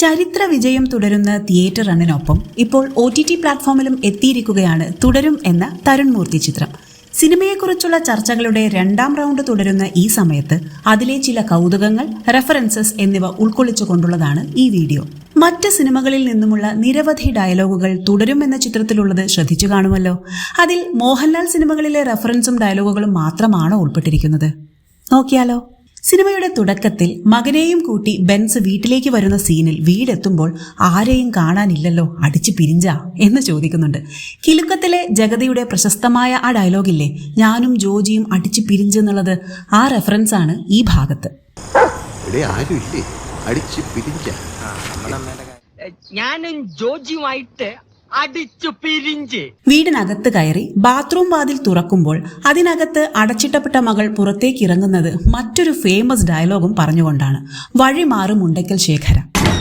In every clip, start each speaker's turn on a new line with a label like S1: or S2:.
S1: ചരിത്ര വിജയം തുടരുന്ന തിയേറ്റർ റണ്ണിനൊപ്പം ഇപ്പോൾ ഒ ടി ടി പ്ലാറ്റ്ഫോമിലും എത്തിയിരിക്കുകയാണ് തുടരും എന്ന തരുൺമൂർത്തി ചിത്രം. സിനിമയെക്കുറിച്ചുള്ള ചർച്ചകളുടെ രണ്ടാം റൗണ്ട് തുടരുന്ന ഈ സമയത്ത് അതിലെ ചില കൗതുകങ്ങൾ റെഫറൻസസ് എന്നിവ ഉൾക്കൊള്ളിച്ചുകൊണ്ടുള്ളതാണ് ഈ വീഡിയോ. മറ്റ് സിനിമകളിൽ നിന്നുമുള്ള നിരവധി ഡയലോഗുകൾ തുടരും എന്ന ചിത്രത്തിലുള്ളത് ശ്രദ്ധിച്ചു കാണുമല്ലോ. അതിൽ മോഹൻലാൽ സിനിമകളിലെ റെഫറൻസും ഡയലോഗുകളും മാത്രമാണോ ഉൾപ്പെട്ടിരിക്കുന്നത്. നോക്കിയാലോ? സിനിമയുടെ തുടക്കത്തിൽ മകനെയും കൂട്ടി ബെൻസ് വീട്ടിലേക്ക് വരുന്ന സീനിൽ വീടെത്തുമ്പോൾ ആരെയും കാണാനില്ലല്ലോ അടിച്ചു പിരിഞ്ചാ എന്ന് ചോദിക്കുന്നുണ്ട്. കിലുക്കത്തിലെ ജഗതിയുടെ പ്രശസ്തമായ ആ ഡയലോഗില്ലേ ഞാനും ജോജിയും അടിച്ചു പിരിഞ്ചെന്നുള്ളത് ആ റെഫറൻസ് ആണ് ഈ ഭാഗത്ത്.
S2: ഇവിടെ ആരും ഇല്ലേ അടിച്ച് പിരിഞ്ച.
S3: ഞാനും ജോജിയുമായിട്ട് അടിച്ചു പിരിഞ്ച്.
S1: വീടിനകത്ത് കയറി ബാത്റൂം വാതിൽ തുറക്കുമ്പോൾ അതിനകത്ത് അടച്ചിട്ടപ്പെട്ട മകൾ പുറത്തേക്ക് ഇറങ്ങുന്നത് മറ്റൊരു ഫേമസ് ഡയലോഗും പറഞ്ഞുകൊണ്ടാണ്. വഴി മാറും ഉണ്ടയ്ക്കൽ ശേഖര.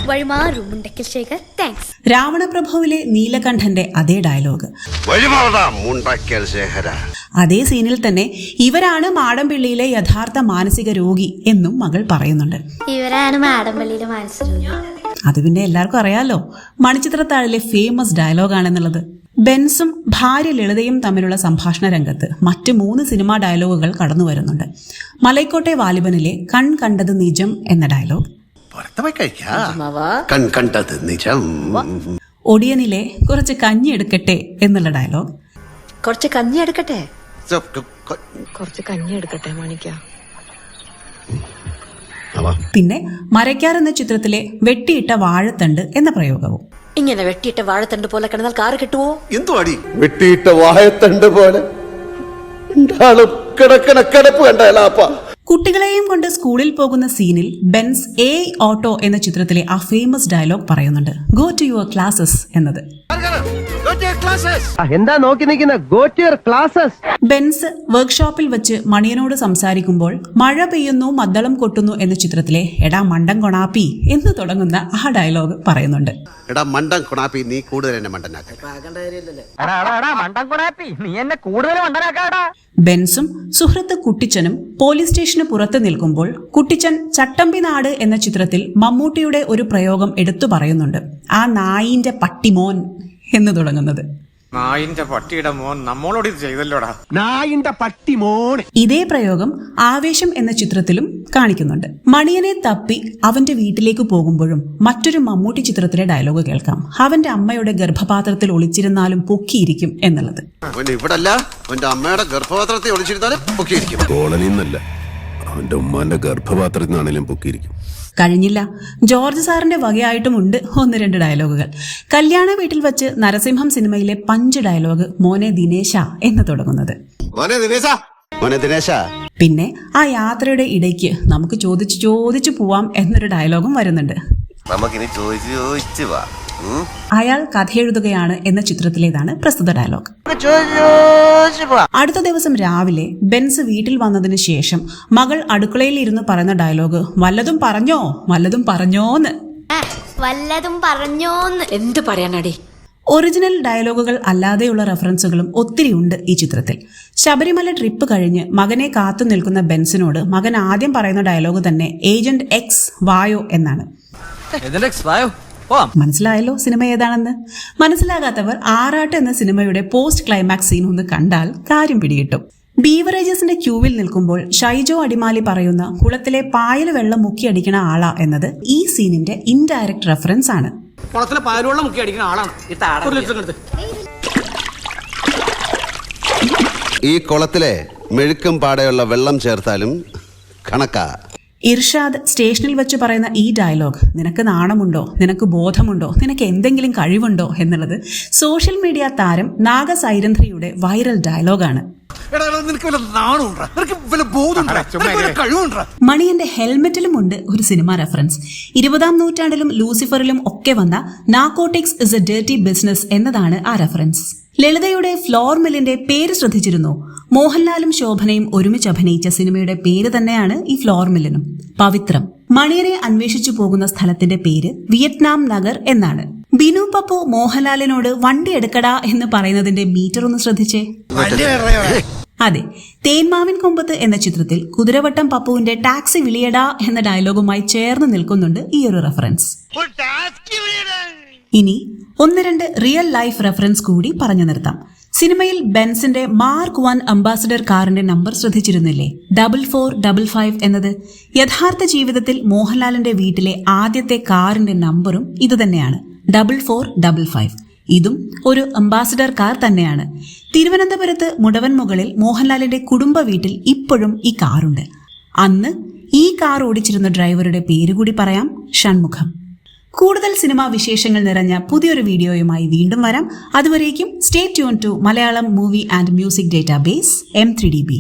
S4: വഴിമാറും ശേഖർ താങ്ക്സ്
S1: രാവണപ്രഭുവിലെ നീലകണ്ഠന്റെ അതേ ഡയലോഗ്
S2: വഴിമാറടാ മുണ്ടക്കൽ ശേഖര.
S1: അതേ സീനിൽ തന്നെ ഇവരാണ് മാടമ്പിള്ളിയിലെ യഥാർത്ഥ മാനസിക രോഗി എന്നും മകൾ പറയുന്നുണ്ട്.
S4: ഇവരാണ് മാടമ്പള്ളിയിലെ മനസ്സിലായി
S1: അത് പിന്നെ എല്ലാവർക്കും അറിയാലോ. മണിച്ചിത്രത്താഴിലെ ഫേമസ് ഡയലോഗാണെന്നുള്ളത് ബെൻസും ഭാര്യ ലളിതയും തമ്മിലുള്ള സംഭാഷണ രംഗത്ത് മറ്റ് മൂന്ന് സിനിമാ ഡയലോഗുകൾ കടന്നു വരുന്നുണ്ട്. മലൈക്കോട്ടെ വാലിബനിലെ കൺ കണ്ടത് നിജം എന്ന ഡയലോഗ് ഒടിയനിലെ കുറച്ച് കഞ്ഞി എടുക്കട്ടെ എന്നുള്ള ഡയലോഗ്
S5: കുറച്ച് കഞ്ഞി എടുക്കട്ടെ? കുറച്ച് കഞ്ഞി എടുക്കട്ടെ മാണിക്ക
S1: പിന്നെ മരയ്ക്കാർ എന്ന ചിത്രത്തിലെ വെട്ടിയിട്ട വാഴത്തണ്ട് എന്ന പ്രയോഗവും.
S5: ഇങ്ങനെ വെട്ടിയിട്ട വാഴത്തണ്ട് പോലെ കിടന്നാൽ കാറ് കിട്ടുവോ?
S2: എന്തു അടി വെട്ടിയിട്ട വാഴത്തണ്ട് പോലെ. കിടക്കണ കിടപ്പ് കണ്ടേലാപ്പ
S1: കുട്ടികളെയും കൊണ്ട് സ്കൂളിൽ പോകുന്ന സീനിൽ ബെൻസ് എ ഓട്ടോ എന്ന ചിത്രത്തിലെ ആ ഫേമസ് ഡയലോഗ് പറയുന്നുണ്ട്. ഗോ ടു യുവർ ക്ലാസസ് എന്നത്.
S6: എന്താ നോക്കി നിൽക്കുന്ന? Go to your classes
S1: Benz വർക്ക്ഷോപ്പിൽ വെച്ച് മണിയനോട് സംസാരിക്കുമ്പോൾ മഴ പെയ്യുന്നു മദ്ദളം കൊട്ടുന്നു എന്ന ചിത്രത്തിലെ എടാ മണ്ടൻ കൊണാപ്പി എന്ന് തുടങ്ങുന്ന ആ ഡയലോഗ് പറയുന്നുണ്ട്.
S2: എടാ മണ്ടൻ കൊണാപ്പി നീ കൂടുതൽ എന്നെ മണ്ടനാക്ക.
S3: മണ്ടൻ കുടാപ്പി നീ എന്നെ കൂടുതൽ മണ്ടനാക്കാടാ
S1: ബെൻസും സുഹൃത്ത് കുട്ടിച്ചനും പോലീസ് സ്റ്റേഷന് പുറത്ത് നിൽക്കുമ്പോൾ കുട്ടിച്ചൻ ചട്ടമ്പി നാട് എന്ന ചിത്രത്തിൽ മമ്മൂട്ടിയുടെ ഒരു പ്രയോഗം എടുത്തു പറയുന്നുണ്ട്. ആ നായിന്റെ പട്ടിമോൻ എന്ന് തുടങ്ങുന്നത്.
S7: നായിന്റെ പട്ടിയുടെ മോൻ നമ്മളോട് ഇത് ചെയ്തല്ലോടാ.
S6: നായിന്റെ പട്ടി മോൻ
S1: ഇതേ പ്രയോഗം ആവേശം എന്ന ചിത്രത്തിലും കാണിക്കുന്നുണ്ട്. മണിയനെ തപ്പി അവന്റെ വീട്ടിലേക്ക് പോകുമ്പോഴും മറ്റൊരു മമ്മൂട്ടി ചിത്രത്തിലെ ഡയലോഗ് കേൾക്കാം. അവന്റെ അമ്മയുടെ ഗർഭപാത്രത്തിൽ ഒളിച്ചിരുന്നാലും പൊക്കിയിരിക്കും എന്നുള്ളത്.
S2: അവൻ ഇവിടെ അവന്റെ അമ്മയുടെ ഗർഭപാത്രത്തിൽ ഒളിച്ചിരുന്നാലും പൊക്കിയിരിക്കും.
S8: അവന്റെ ഉമ്മാന്റെ ഗർഭപാത്രത്തിൽ നിന്നാണെങ്കിലും പൊക്കിയിരിക്കും.
S1: കഴിഞ്ഞില്ല. ജോർജ് സാറിന്റെ വകയായിട്ടും ഉണ്ട് ഒന്ന് രണ്ട് ഡയലോഗുകൾ. കല്യാണ വീട്ടിൽ വെച്ച് നരസിംഹം സിനിമയിലെ പഞ്ച് ഡയലോഗ് മോനെ ദിനേശ എന്ന് തുടങ്ങുന്നത്.
S2: മോനെ ദിനേശ. മോനെ ദിനേശ.
S1: പിന്നെ ആ യാത്രയുടെ ഇടയ്ക്ക് നമുക്ക് ചോദിച്ചു ചോദിച്ചു പോവാം എന്നൊരു ഡയലോഗും വരുന്നുണ്ട്.
S8: നമുക്കിനി ചോദിച്ചു ചോദിച്ചു വാ.
S1: അയാൾ കഥ എഴുതുകയാണ് എന്ന ചിത്രത്തിലേതാണ് പ്രസ്തുത ഡയലോഗ്. അടുത്ത ദിവസം രാവിലെ ബെൻസ് വീട്ടിൽ വന്നതിന് ശേഷം മകൾ അടുക്കളയിൽ ഇരുന്ന് പറയുന്ന ഡയലോഗ് വല്ലതും പറഞ്ഞോ വല്ലതും പറഞ്ഞോന്ന്.
S4: വല്ലതും പറഞ്ഞോന്ന്.
S5: എന്ത് പറയാനടി?
S1: ഒറിജിനൽ ഡയലോഗുകൾ അല്ലാതെയുള്ള റെഫറൻസുകളും ഒത്തിരി ഉണ്ട് ഈ ചിത്രത്തിൽ. ശബരിമല ട്രിപ്പ് കഴിഞ്ഞ് മകനെ കാത്തു നിൽക്കുന്ന ബെൻസിനോട് മകൻ ആദ്യം പറയുന്ന ഡയലോഗ് തന്നെ ഏജന്റ് എക്സ് വായോ എന്നാണ്. മനസ്സിലായല്ലോ സിനിമ ഏതാണെന്ന്? മനസ്സിലാകാത്തവർ ആറാട്ട് എന്ന സിനിമയുടെ പോസ്റ്റ് ക്ലൈമാക്സ് സീൻ ഒന്ന് കണ്ടാൽ കാര്യം പിടികിട്ടും. ബീവറേജസിന്റെ ക്യൂവിൽ നിൽക്കുമ്പോൾ ഷൈജോ അടിമാലി പറയുന്ന കുളത്തിലെ പായൽ വെള്ളം മുക്കി അടിക്കണ ആളാ എന്നത് ഈ സീനിന്റെ ഇൻഡയറക്ട് റെഫറൻസ് ആണ്.
S3: കുളത്തിലെ പാലുവെള്ളം മുക്കി അടിക്കുന്ന ആളാണ്. ഒരു ലിറ്റർ എടുത്ത്.
S2: ഈ കുളത്തിലെ മെഴുക്കും പാടെയുള്ള വെള്ളം ചേർത്താലും കണക്കാ.
S1: ഇർഷാദ് സ്റ്റേഷനിൽ വെച്ച് പറയുന്ന ഈ ഡയലോഗ് നിനക്ക് നാണമുണ്ടോ? നിനക്ക് ബോധമുണ്ടോ? നിനക്ക് എന്തെങ്കിലും കഴിവുണ്ടോ? എന്നുള്ളത് സോഷ്യൽ മീഡിയ താരം നാഗ സൈരന്ധ്രിയുടെ വൈറൽ ഡയലോഗാണ്. മണിയന്റെ ഹെൽമെറ്റിലും ഉണ്ട് ഒരു സിനിമ റെഫറൻസ്. ഇരുപതാം നൂറ്റാണ്ടിലും ലൂസിഫറിലും ഒക്കെ വന്ന narcotics is a dirty business എന്നതാണ് ആ റെഫറൻസ്. ലളിതയുടെ ഫ്ലോർ മില്ലിന്റെ പേര് ശ്രദ്ധിച്ചിരുന്നോ? മോഹൻലാലും ശോഭനയും ഒരുമിച്ച് അഭിനയിച്ച സിനിമയുടെ പേര് തന്നെയാണ് ഈ ഫ്ലോർ മില്ലനും. പവിത്രം. മണിയറെ അന്വേഷിച്ചു പോകുന്ന സ്ഥലത്തിന്റെ പേര് വിയറ്റ്നാം നഗർ എന്നാണ്. ബിനു പപ്പു മോഹൻലാലിനോട് വണ്ടി എടുക്കടാ എന്ന് പറയുന്നതിന്റെ മീറ്റർ ഒന്ന് ശ്രദ്ധിച്ചേ. അതെ. തേന്മാവിൻ കൊമ്പത്ത് എന്ന ചിത്രത്തിൽ കുതിരവട്ടം പപ്പുവിന്റെ ടാക്സി വിളിയടാ എന്ന ഡയലോഗുമായി ചേർന്ന് നിൽക്കുന്നുണ്ട് ഈ ഒരു റെഫറൻസ്. ഇനി ഒന്ന് രണ്ട് റിയൽ ലൈഫ് റെഫറൻസ് കൂടി പറഞ്ഞു നിർത്താം. സിനിമയിൽ ബെൻസിന്റെ മാർക്ക് വൺ അംബാസഡർ കാറിന്റെ നമ്പർ ശ്രദ്ധിച്ചിരുന്നില്ലേ? ഡബിൾ ഫോർ ഡബിൾ ഫൈവ് എന്നത് യഥാർത്ഥ ജീവിതത്തിൽ മോഹൻലാലിന്റെ വീട്ടിലെ ആദ്യത്തെ കാറിന്റെ നമ്പറും ഇതുതന്നെയാണ് ഡബിൾ ഫോർ ഡബിൾ ഫൈവ്. ഇതും ഒരു അംബാസഡർ കാർ തന്നെയാണ്. തിരുവനന്തപുരത്ത് മുടവൻ മുകളിൽ മോഹൻലാലിന്റെ കുടുംബ വീട്ടിൽ ഇപ്പോഴും ഈ കാറുണ്ട്. അന്ന് ഈ കാർ ഓടിച്ചിരുന്ന ഡ്രൈവറുടെ പേര് കൂടി പറയാം ഷൺമുഖം. കൂടുതൽ സിനിമാ വിശേഷങ്ങൾ നിറഞ്ഞ പുതിയൊരു വീഡിയോയുമായി വീണ്ടും വരാം. അതുവരേക്കും stay tune to Malayalam movie and music database M three D B